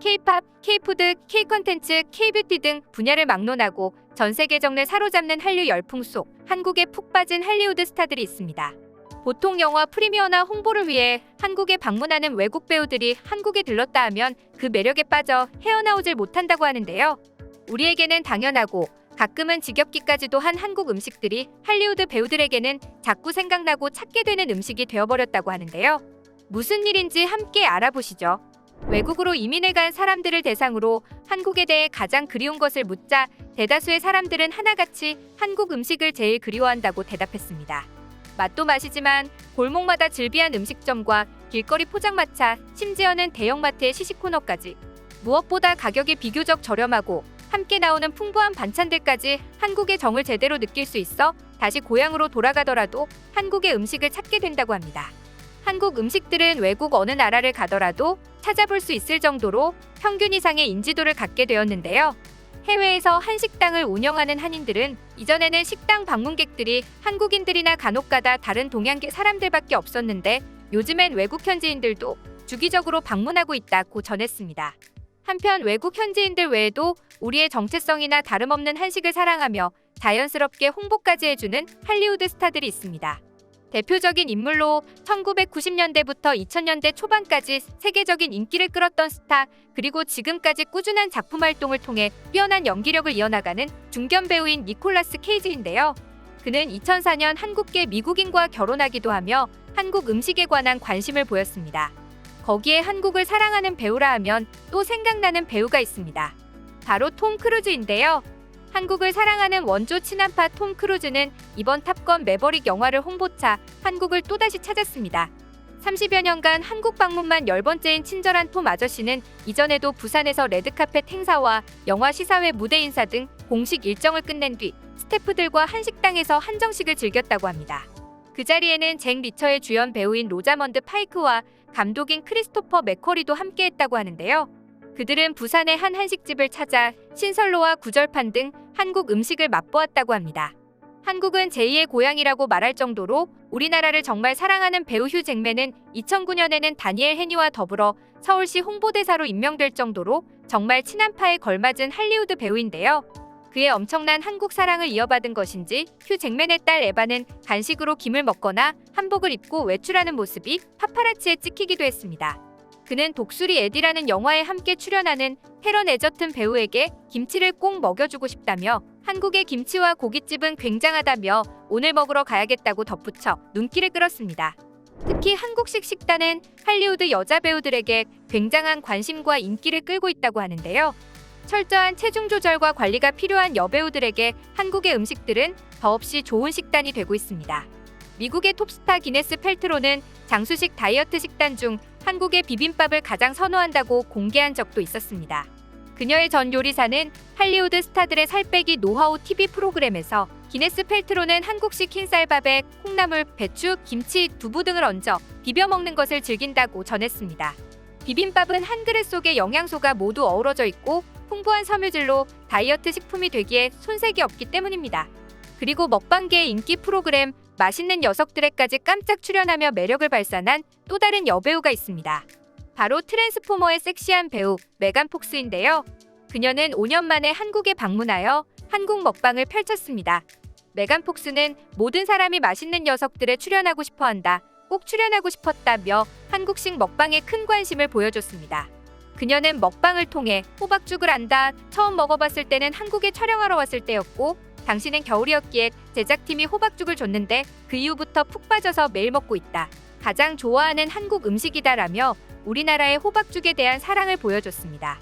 K-팝, K-푸드, K-컨텐츠, K-뷰티 등 분야를 막론하고 전 세계 정을 사로잡는 한류 열풍 속 한국에 푹 빠진 할리우드 스타들이 있습니다. 보통 영화 프리미어나 홍보를 위해 한국에 방문하는 외국 배우들이 한국에 들렀다 하면 그 매력에 빠져 헤어나오질 못한다고 하는데요. 우리에게는 당연하고 가끔은 지겹기까지도 한 한국 음식들이 할리우드 배우들에게는 자꾸 생각나고 찾게 되는 음식이 되어버렸다고 하는데요. 무슨 일인지 함께 알아보시죠. 외국으로 이민을 간 사람들을 대상으로 한국에 대해 가장 그리운 것을 묻자 대다수의 사람들은 하나같이 한국 음식을 제일 그리워한다고 대답했습니다. 맛도 맛이지만 골목마다 즐비한 음식점과 길거리 포장마차, 심지어는 대형마트의 시식 코너까지 무엇보다 가격이 비교적 저렴하고 함께 나오는 풍부한 반찬들까지 한국의 정을 제대로 느낄 수 있어 다시 고향으로 돌아가더라도 한국의 음식을 찾게 된다고 합니다. 한국 음식들은 외국 어느 나라를 가더라도 찾아볼 수 있을 정도로 평균 이상의 인지도를 갖게 되었는데요. 해외에서 한식당을 운영하는 한인들은 이전에는 식당 방문객들이 한국인들이나 간혹가다 다른 동양계 사람들밖에 없었는데 요즘엔 외국 현지인들도 주기적으로 방문하고 있다고 전했습니다. 한편 외국 현지인들 외에도 우리의 정체성이나 다름없는 한식을 사랑하며 자연스럽게 홍보까지 해주는 할리우드 스타들이 있습니다. 대표적인 인물로 1990년대부터 2000년대 초반까지 세계적인 인기를 끌었던 스타, 그리고 지금까지 꾸준한 작품 활동을 통해 뛰어난 연기력을 이어나가는 중견 배우인 니콜라스 케이지인데요. 그는 2004년 한국계 미국인과 결혼하기도 하며 한국 음식에 관한 관심을 보였습니다. 거기에 한국을 사랑하는 배우라 하면 또 생각나는 배우가 있습니다. 바로 톰 크루즈인데요. 한국을 사랑하는 원조 친한파 톰 크루즈는 이번 탑건 매버릭 영화를 홍보차 한국을 또다시 찾았습니다. 30여 년간 한국 방문만 10번째인 친절한 톰 아저씨는 이전에도 부산에서 레드카펫 행사와 영화 시사회 무대 인사 등 공식 일정을 끝낸 뒤 스태프들과 한식당에서 한정식을 즐겼다고 합니다. 그 자리에는 잭 리처의 주연 배우인 로자먼드 파이크와 감독인 크리스토퍼 맥커리도 함께했다고 하는데요. 그들은 부산의 한 한식집을 찾아 신선로와 구절판 등 한국 음식을 맛보았다고 합니다. 한국은 제2의 고향이라고 말할 정도로 우리나라를 정말 사랑하는 배우 휴 잭맨은 2009년에는 다니엘 헤니와 더불어 서울시 홍보대사로 임명될 정도로 정말 친한 파에 걸맞은 할리우드 배우인데요. 그의 엄청난 한국 사랑을 이어받은 것인지 휴 잭맨의 딸 에바는 간식으로 김을 먹거나 한복을 입고 외출하는 모습이 파파라치에 찍히기도 했습니다. 그는 독수리 에디라는 영화에 함께 출연하는 헤런 에저튼 배우에게 김치를 꼭 먹여주고 싶다며 한국의 김치와 고깃집은 굉장하다며 오늘 먹으러 가야겠다고 덧붙여 눈길을 끌었습니다. 특히 한국식 식단은 할리우드 여자 배우들에게 굉장한 관심과 인기를 끌고 있다고 하는데요. 철저한 체중 조절과 관리가 필요한 여배우들에게 한국의 음식들은 더없이 좋은 식단이 되고 있습니다. 미국의 톱스타 기네스 펠트로는 장수식 다이어트 식단 중 한국의 비빔밥을 가장 선호한다고 공개한 적도 있었습니다. 그녀의 전 요리사는 할리우드 스타들의 살 빼기 노하우 TV 프로그램에서 기네스 펠트로는 한국식 흰쌀밥에 콩나물, 배추, 김치, 두부 등을 얹어 비벼 먹는 것을 즐긴다고 전했습니다. 비빔밥은 한 그릇 속에 영양소가 모두 어우러져 있고 풍부한 섬유질로 다이어트 식품이 되기에 손색이 없기 때문입니다. 그리고 먹방계의 인기 프로그램 맛있는 녀석들에까지 깜짝 출연하며 매력을 발산한 또 다른 여배우가 있습니다. 바로 트랜스포머의 섹시한 배우 메간 폭스인데요. 그녀는 5년 만에 한국에 방문하여 한국 먹방을 펼쳤습니다. 메간 폭스는 모든 사람이 맛있는 녀석들에 출연하고 싶어 한다. 꼭 출연하고 싶었다며 한국식 먹방에 큰 관심을 보여줬습니다. 그녀는 먹방을 통해 호박죽을 안다. 처음 먹어봤을 때는 한국에 촬영하러 왔을 때였고 당신은 겨울이었기에 제작팀이 호박죽을 줬는데 그 이후부터 푹 빠져서 매일 먹고 있다. 가장 좋아하는 한국 음식이다라며 우리나라의 호박죽에 대한 사랑을 보여줬습니다.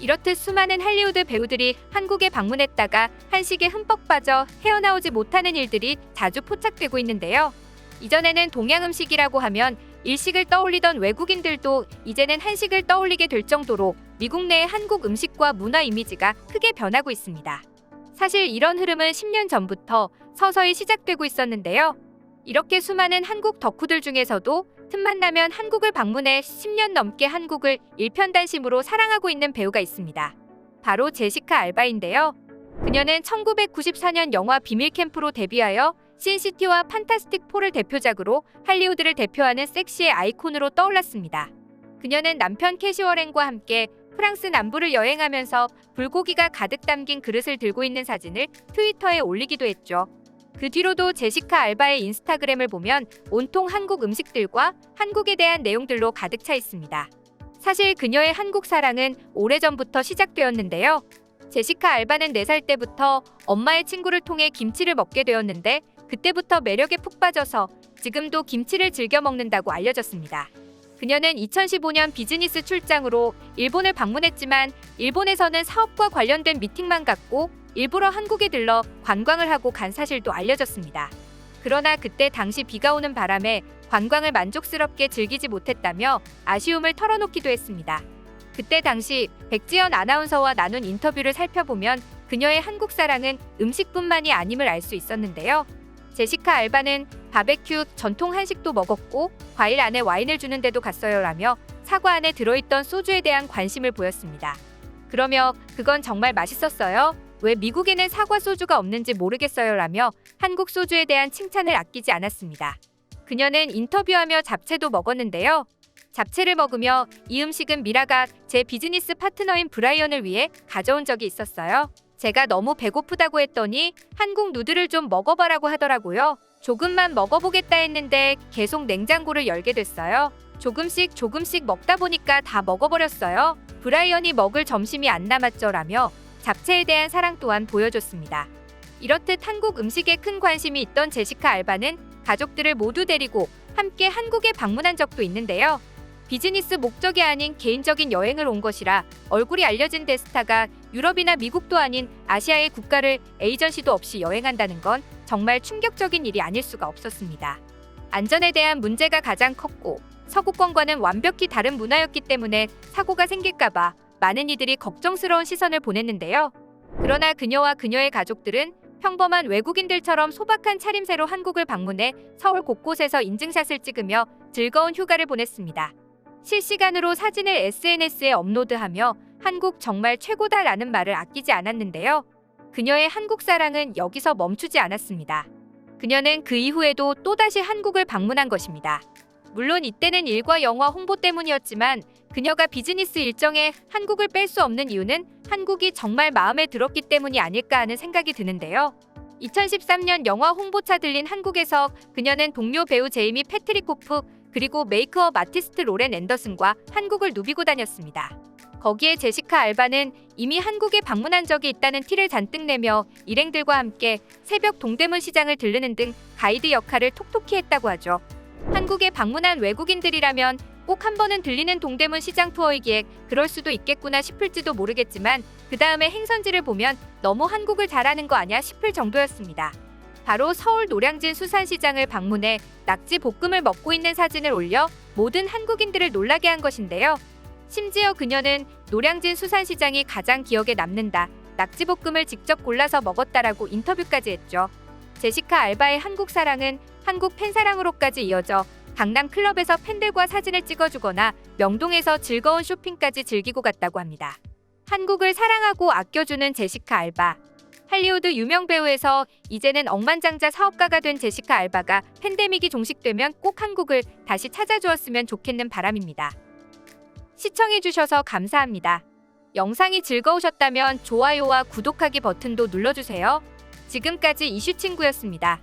이렇듯 수많은 할리우드 배우들이 한국에 방문했다가 한식에 흠뻑 빠져 헤어나오지 못하는 일들이 자주 포착되고 있는데요. 이전에는 동양 음식이라고 하면 일식을 떠올리던 외국인들도 이제는 한식을 떠올리게 될 정도로 미국 내의 한국 음식과 문화 이미지가 크게 변하고 있습니다. 사실 이런 흐름은 10년 전부터 서서히 시작되고 있었는데요. 이렇게 수많은 한국 덕후들 중에서도 틈만 나면 한국을 방문해 10년 넘게 한국을 일편단심으로 사랑하고 있는 배우가 있습니다. 바로 제시카 알바인데요. 그녀는 1994년 영화 비밀 캠프로 데뷔하여 신시티와 판타스틱 4를 대표작으로 할리우드를 대표하는 섹시의 아이콘으로 떠올랐습니다. 그녀는 남편 캐시워렌과 함께 프랑스 남부를 여행하면서 불고기가 가득 담긴 그릇을 들고 있는 사진을 트위터에 올리기도 했죠. 그 뒤로도 제시카 알바의 인스타그램을 보면 온통 한국 음식들과 한국에 대한 내용들로 가득 차 있습니다. 사실 그녀의 한국 사랑은 오래전부터 시작되었는데요. 제시카 알바는 4살 때부터 엄마의 친구를 통해 김치를 먹게 되었는데 그때부터 매력에 푹 빠져서 지금도 김치를 즐겨 먹는다고 알려졌습니다. 그녀는 2015년 비즈니스 출장으로 일본을 방문했지만 일본에서는 사업과 관련된 미팅만 갔고 일부러 한국에 들러 관광을 하고 간 사실도 알려졌습니다. 그러나 그때 당시 비가 오는 바람에 관광을 만족스럽게 즐기지 못했다며 아쉬움을 털어놓기도 했습니다. 그때 당시 백지연 아나운서와 나눈 인터뷰를 살펴보면 그녀의 한국 사랑은 음식뿐만이 아님을 알 수 있었는데요. 제시카 알바는 바베큐 전통 한식도 먹었고 과일 안에 와인을 주는 데도 갔어요라며 사과 안에 들어있던 소주에 대한 관심을 보였습니다. 그러며 그건 정말 맛있었어요. 왜 미국에는 사과 소주가 없는지 모르겠어요라며 한국 소주에 대한 칭찬을 아끼지 않았습니다. 그녀는 인터뷰하며 잡채도 먹었는데요. 잡채를 먹으며 이 음식은 미라가 제 비즈니스 파트너인 브라이언을 위해 가져온 적이 있었어요. 제가 너무 배고프다고 했더니 한국 누드를 좀 먹어봐라고 하더라고요. 조금만 먹어보겠다 했는데 계속 냉장고를 열게 됐어요. 조금씩 조금씩 먹다 보니까 다 먹어버렸어요. 브라이언이 먹을 점심이 안 남았죠라며 잡채에 대한 사랑 또한 보여줬습니다. 이렇듯 한국 음식에 큰 관심이 있던 제시카 알바는 가족들을 모두 데리고 함께 한국에 방문한 적도 있는데요. 비즈니스 목적이 아닌 개인적인 여행을 온 것이라 얼굴이 알려진 데스타가 유럽이나 미국도 아닌 아시아의 국가를 에이전시도 없이 여행한다는 건 정말 충격적인 일이 아닐 수가 없었습니다. 안전에 대한 문제가 가장 컸고 서구권과는 완벽히 다른 문화였기 때문에 사고가 생길까봐 많은 이들이 걱정스러운 시선을 보냈는데요. 그러나 그녀와 그녀의 가족들은 평범한 외국인들처럼 소박한 차림새로 한국을 방문해 서울 곳곳에서 인증샷을 찍으며 즐거운 휴가를 보냈습니다. 실시간으로 사진을 SNS에 업로드하며 한국 정말 최고다라는 말을 아끼지 않았는데요. 그녀의 한국 사랑은 여기서 멈추지 않았습니다. 그녀는 그 이후에도 또다시 한국을 방문한 것입니다. 물론 이때는 일과 영화 홍보 때문이었지만 그녀가 비즈니스 일정에 한국을 뺄 수 없는 이유는 한국이 정말 마음에 들었기 때문이 아닐까 하는 생각이 드는데요. 2013년 영화 홍보차 들린 한국에서 그녀는 동료 배우 제이미 패트리코프 그리고 메이크업 아티스트 로렌 앤더슨과 한국을 누비고 다녔습니다. 거기에 제시카 알바는 이미 한국에 방문한 적이 있다는 티를 잔뜩 내며 일행들과 함께 새벽 동대문 시장을 들르는 등 가이드 역할을 톡톡히 했다고 하죠. 한국에 방문한 외국인들이라면 꼭 한 번은 들리는 동대문 시장 투어이기에 그럴 수도 있겠구나 싶을지도 모르겠지만 그 다음에 행선지를 보면 너무 한국을 잘하는 거 아냐 싶을 정도였습니다. 바로 서울 노량진 수산시장을 방문해 낙지 볶음을 먹고 있는 사진을 올려 모든 한국인들을 놀라게 한 것인데요. 심지어 그녀는 노량진 수산시장이 가장 기억에 남는다. 낙지볶음을 직접 골라서 먹었다라고 인터뷰까지 했죠. 제시카 알바의 한국 사랑은 한국 팬사랑으로까지 이어져 강남 클럽에서 팬들과 사진을 찍어주거나 명동에서 즐거운 쇼핑까지 즐기고 갔다고 합니다. 한국을 사랑하고 아껴주는 제시카 알바. 할리우드 유명 배우에서 이제는 억만장자 사업가가 된 제시카 알바가 팬데믹이 종식되면 꼭 한국을 다시 찾아주었으면 좋겠는 바람입니다. 시청해주셔서 감사합니다. 영상이 즐거우셨다면 좋아요와 구독하기 버튼도 눌러주세요. 지금까지 이슈친구였습니다.